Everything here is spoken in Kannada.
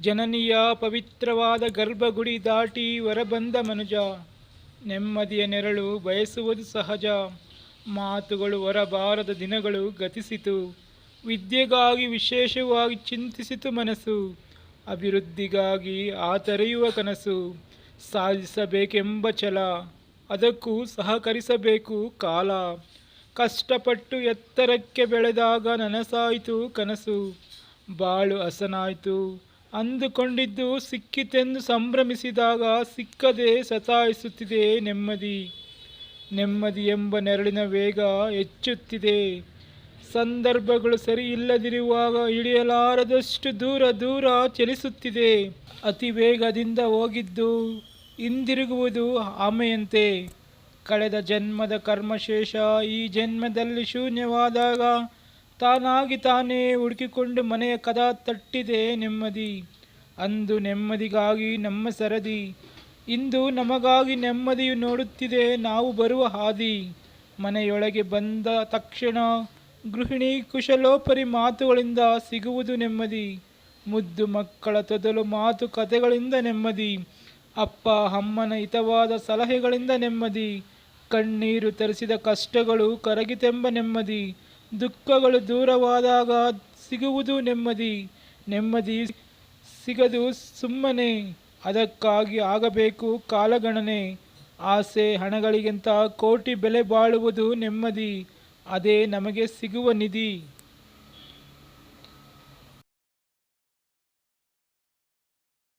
ಜನನಿಯ ಪವಿತ್ರವಾದ ಗರ್ಭಗುಡಿ ದಾಟಿ ಹೊರಬಂದ ಮನುಜ, ನೆಮ್ಮದಿಯ ನೆರಳು ಬಯಸುವುದು ಸಹಜ. ಮಾತುಗಳು ಹೊರಬಾರದ ದಿನಗಳು ಗತಿಸಿತು. ವಿದ್ಯೆಗಾಗಿ ವಿಶೇಷವಾಗಿ ಚಿಂತಿಸಿತು ಮನಸ್ಸು. ಅಭಿವೃದ್ಧಿಗಾಗಿ ಆತರೆಯುವ ಕನಸು. ಸಾಧಿಸಬೇಕೆಂಬ ಛಲ. ಅದಕ್ಕೂ ಸಹಕರಿಸಬೇಕು ಕಾಲ. ಕಷ್ಟಪಟ್ಟು ಎತ್ತರಕ್ಕೆ ಬೆಳೆದಾಗ ನನಸಾಯಿತು ಕನಸು. ಬಾಳು ಹಸನಾಯಿತು. ಅಂದುಕೊಂಡಿದ್ದು ಸಿಕ್ಕಿತೆಂದು ಸಂಭ್ರಮಿಸಿದಾಗ ಸಿಕ್ಕದೆ ಸತಾಯಿಸುತ್ತಿದೆ ನೆಮ್ಮದಿ. ನೆಮ್ಮದಿ ಎಂಬ ನೆರಳಿನ ವೇಗ ಹೆಚ್ಚುತ್ತಿದೆ. ಸಂದರ್ಭಗಳು ಸರಿ ಇಲ್ಲದಿರುವಾಗ ಇಳಿಯಲಾರದಷ್ಟು ದೂರ ದೂರ ಚಲಿಸುತ್ತಿದೆ. ಅತಿ ವೇಗದಿಂದ ಹೋಗಿದ್ದು ಹಿಂದಿರುಗುವುದು ಆಮೆಯಂತೆ. ಕಳೆದ ಜನ್ಮದ ಕರ್ಮಶೇಷ ಈ ಜನ್ಮದಲ್ಲಿ ಶೂನ್ಯವಾದಾಗ ತಾನಾಗಿ ತಾನೇ ಹುಡುಕಿಕೊಂಡು ಮನೆಯ ಕದ ತಟ್ಟಿದೆ ನೆಮ್ಮದಿ. ಅಂದು ನೆಮ್ಮದಿಗಾಗಿ ನಮ್ಮ ಸರದಿ. ಇಂದು ನಮಗಾಗಿ ನೆಮ್ಮದಿಯು ನೋಡುತ್ತಿದೆ, ನಾವು ಬರುವ ಹಾದಿ. ಮನೆಯೊಳಗೆ ಬಂದ ತಕ್ಷಣ ಗೃಹಿಣಿ ಕುಶಲೋಪರಿ ಮಾತುಗಳಿಂದ ಸಿಗುವುದು ನೆಮ್ಮದಿ. ಮುದ್ದು ಮಕ್ಕಳ ತೊದಲು ಮಾತು ಕಥೆಗಳಿಂದ ನೆಮ್ಮದಿ. ಅಪ್ಪ, ಅಮ್ಮನ ಹಿತವಾದ ಸಲಹೆಗಳಿಂದ ನೆಮ್ಮದಿ. ಕಣ್ಣೀರು ತರಿಸಿದ ಕಷ್ಟಗಳು ಕರಗಿತೆಂಬ ನೆಮ್ಮದಿ. ದುಃಖಗಳು ದೂರವಾದಾಗ ಸಿಗುವುದು ನೆಮ್ಮದಿ. ನೆಮ್ಮದಿ ಸಿಗದು ಸುಮ್ಮನೆ. ಅದಕ್ಕಾಗಿ ಆಗಬೇಕು ಕಾಲಗಣನೆ. ಆಸೆ ಹಣಗಳಿಗಿಂತ ಕೋಟಿ ಬೆಲೆ ಬಾಳುವುದು ನೆಮ್ಮದಿ. ಅದೇ ನಮಗೆ ಸಿಗುವ ನಿಧಿ.